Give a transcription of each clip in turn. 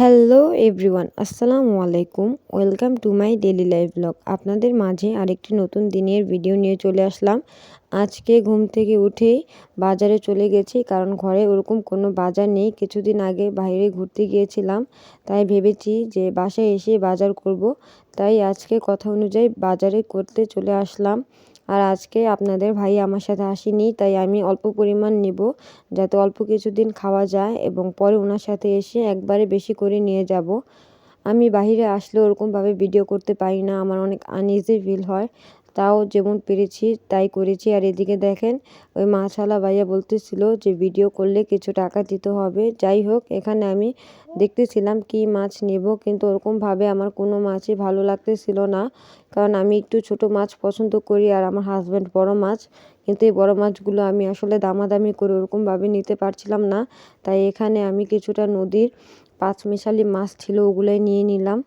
Hello everyone, আসসালামু আলাইকুম। Welcome to my daily life blog. আপনাদের মাঝে আরেকটি নতুন দিনের ভিডিও নিয়ে চলে আসলাম। আজকে ঘুম থেকে উঠেই বাজারে চলে গেছি, কারণ ঘরে ওরকম কোনো বাজার নেই। কিছুদিন আগে বাইরে ঘুরতে গিয়েছিলাম, তাই ভেবেছি যে বাসায় এসে বাজার করব। তাই আজকে কথা অনুযায়ী বাজারে করতে চলে আসলাম। আর আজকে আপনাদের ভাই আমার সাথে আসেনি, তাই আমি অল্প পরিমাণ নেব যাতে অল্প কিছুদিন খাওয়া যায় এবং পরে ওনার সাথে এসে একবারে বেশি করে নিয়ে যাব। আমি বাহিরে আসলে ওরকমভাবে ভিডিও করতে পারি না, আমার অনেক আনইজি ফিল হয়। তাও যেমন পেরেছি, তাই করেছি। আর এদিকে দেখেন, ওই মাছালা ভাইয়া বলতেছিল যে ভিডিও করলে কিছু টাকা দিতে হবে। যাই হোক, এখানে আমি দেখতেছিলাম কি মাছ নেব, কিন্তু ওরকমভাবে আমার কোনো মাছই ভালো লাগতেছিল না। কারণ আমি একটু ছোট মাছ পছন্দ করি আর আমার হাজব্যান্ড বড় মাছ, কিন্তু এই বড় মাছগুলো আমি আসলে দামাদামি করে ওরকমভাবে নিতে পারছিলাম না। তাই এখানে আমি কিছুটা নদীর পাঁচমিশালি মাছ ছিল, ওগুলোই নিয়ে নিলাম।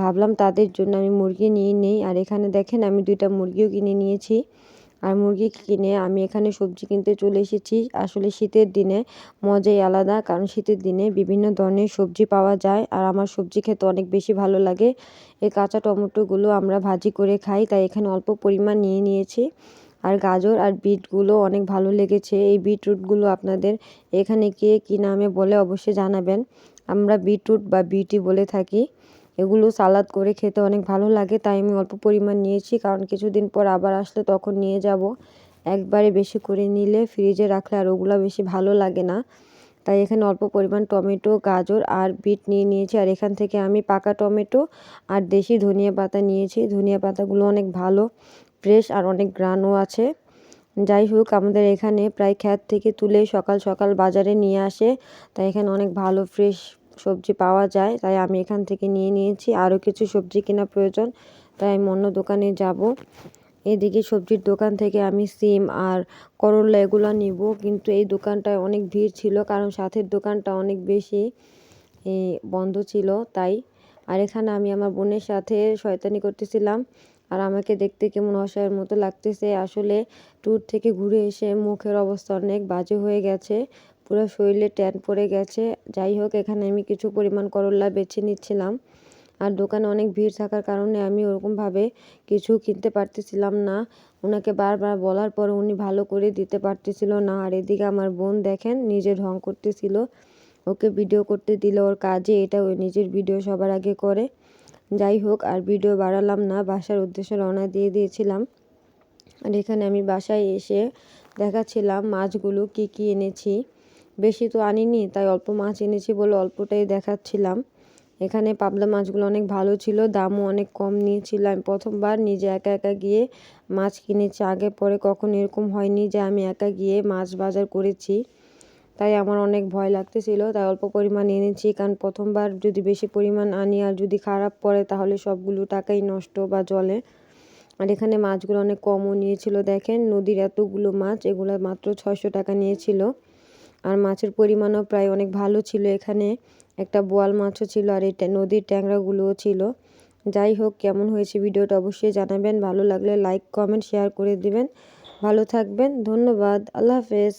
ভাবলাম তাদের জন্য আমি মুরগি নিয়ে নিই। আর এখানে দেখেন আমি দুইটা মুরগিও কিনে নিয়েছি। আর মুরগি কিনে আমি এখানে সবজি কিনতে চলে এসেছি। আসলে শীতের দিনে মজাই আলাদা, কারণ শীতের দিনে বিভিন্ন ধরনের সবজি পাওয়া যায়। আর আমার সবজি খেতে অনেক বেশি ভালো লাগে। এই কাঁচা টমেটোগুলো আমরা ভাজি করে খাই, তাই এখানে অল্প পরিমাণ নিয়ে নিয়েছি। আর গাজর আর বিটগুলো অনেক ভালো লেগেছে। এই বিটরুটগুলো আপনাদের এখানে কে কী নামে বলে অবশ্যই জানাবেন। আমরা বিটরুট বা বিটি বলে থাকি। এগুলো সালাদ করে খেতে অনেক ভালো লাগে, তাই আমি অল্প পরিমাণ নিয়েছি। কারণ কিছুদিন পর আবার আসলে তখন নিয়ে যাব। একবারে বেশি করে নিলে ফ্রিজে রাখলে আর ওগুলো বেশি ভালো লাগে না। তাই এখানে অল্প পরিমাণ টমেটো, গাজর আর বিট নিয়ে নিয়েছি। আর এখান থেকে আমি পাকা টমেটো আর দেশি ধনিয়া পাতা নিয়েছি। ধনিয়া পাতাগুলো অনেক ভালো, ফ্রেশ আর অনেক গ্রানও আছে। যাই হোক, আমাদের এখানে প্রায় খ্যাত থেকে তুলে সকাল সকাল বাজারে নিয়ে আসে। তাই এখানে অনেক ভালো, ফ্রেশ সবজি পাওয়া যায়, তাই আমি এখান থেকে নিয়ে নিয়েছি। আরও কিছু সবজি কেনা প্রয়োজন, তাই আমি অন্য দোকানে যাব। এদিকে সবজির দোকান থেকে আমি সিম আর করলা এগুলো নিব, কিন্তু এই দোকানটায় অনেক ভিড় ছিল, কারণ সাথের দোকানটা অনেক বেশি বন্ধ ছিল তাই। আর এখানে আমি আমার বোনের সাথে শয়তানি করতেছিলাম, আর আমাকে দেখতে কেমন অসহায়ের মতো লাগতেছে। আসলে ট্যুর থেকে ঘুরে এসে মুখের অবস্থা অনেক বাজে হয়ে গেছে পুরো শরীরে ট্যান পড়ে গেছে। যাই হোক, এখানে আমি কিছু পরিমাণ করলা বেছে নিচ্ছিলাম। আর দোকানে অনেক ভিড় থাকার কারণে আমি ওরকমভাবে কিছু কিনতে পারতেছিলাম না। ওনাকে বারবার বলার পর উনি ভালো করে দিতে পারতেছিল না। আর এদিকে আমার বোন দেখেন, নিজে ঢং করতেছিল। ওকে ভিডিও করতে দিল ওর কাজে, এটা ওই নিজের ভিডিও সবার আগে করে। যাই হোক, আর ভিডিও বাড়ালাম না, বাসার উদ্দেশ্যে রওনা দিয়ে দিয়েছিলাম। আর এখানে আমি বাসায় এসে দেখাচ্ছিলাম মাছগুলো কি কি এনেছি। বেশি তো আনিনি, তাই অল্প মাছ এনেছি বলে অল্পটাই দেখাচ্ছিলাম। এখানে পাবলা মাছগুলো অনেক ভালো ছিল, দামও অনেক কম নিয়েছিলাম প্রথমবার নিজে একা একা গিয়ে মাছ কিনেছি, আগে পরে কখন এরকম হয়নি যে আমি একা গিয়ে মাছ বাজার করেছি। তাই আমার অনেক ভয় লাগতেছিল, তাই অল্প পরিমাণ এনেছি। কারণ প্রথমবার যদি বেশি পরিমাণ আনি আর যদি খারাপ পড়ে, তাহলে সবগুলো টাকাই নষ্ট বা জলে। আর এখানে মাছগুলো অনেক কমও নিয়েছিল, দেখেন নদীর এতগুলো মাছ, এগুলো মাত্র ছয়শো টাকা নিয়েছিল। আর মাছের পরিমাণও প্রায় অনেক ভালো ছিল। এখানে একটা বোয়াল মাছও ছিল আর এটা নদীর ট্যাংরাগুলোও ছিল। যাই হোক, কেমন হয়েছে ভিডিওটা অবশ্যই জানাবেন। ভালো লাগলে লাইক, কমেন্ট, শেয়ার করে দিবেন। ভালো থাকবেন। ধন্যবাদ। আল্লাহ হাফেজ।